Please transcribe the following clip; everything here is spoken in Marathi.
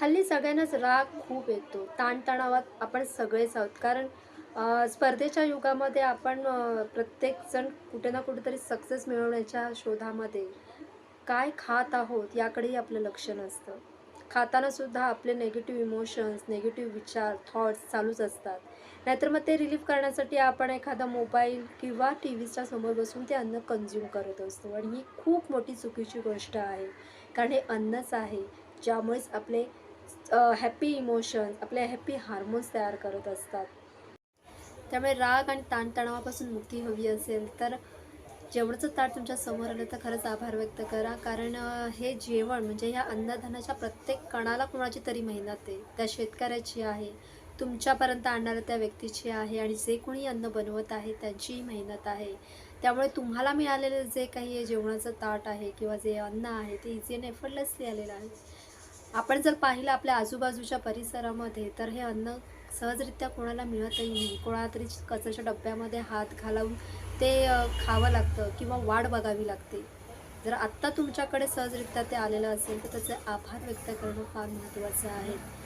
हल्ली सगळ्यांनाच राग खूप येतो. ताणतणावात आपण सगळेच आहोत. कारण स्पर्धेच्या युगामध्ये आपण प्रत्येकजण कुठे ना कुठेतरी सक्सेस मिळवण्याच्या शोधामध्ये काय खात आहोत याकडेही आपलं लक्ष नसतं. खातानासुद्धा आपले नेगेटिव्ह इमोशन्स नेगेटिव्ह विचार थॉट्स चालूच असतात. नाहीतर मग ते रिलीफ करण्यासाठी आपण एखादा मोबाईल किंवा टी व्हीच्या समोर बसून ते अन्न कन्झ्युम करत असतो. आणि ही खूप मोठी चुकीची गोष्ट आहे. कारण हे अन्नच आहे. ज्यामुळेच आपले हॅपी इमोशन्स आपले हॅपी हार्मोन्स तयार करत असतात. त्यामुळे राग आणि ताणतणावापासून मुक्ती हवी असेल तर जेवणाचं ताट तुमच्यासमोर आलं तर खरंच आभार व्यक्त करा. कारण हे जेवण म्हणजे ह्या अन्नधानाच्या प्रत्येक कणाला कोणाची तरी मेहनत आहे. त्या शेतकऱ्याची आहे तुमच्यापर्यंत आणणाऱ्या त्या व्यक्तीची आहे आणि जे कोणी अन्न बनवत आहे त्यांचीही मेहनत आहे. त्यामुळे तुम्हाला मिळालेलं जे काही जेवणाचं ताट आहे किंवा जे अन्न आहे ते इझी अँड एफर्टलेसली आलेलं आहे. आपण जर पाहिलं आपल्या आजूबाजूच्या परिसरामध्ये तर हे अन्न सहजरित्या कोणाला मिळतही नाही. कोणाला तरी कचऱ्याच्या डब्यामध्ये हात घालवून ते खावं लागतं किंवा वाढ बघावी लागते. जर आत्ता तुमच्याकडे सहजरित्या ते आलेलं असेल तर त्याचे आभार व्यक्त करणं फार महत्त्वाचं आहे.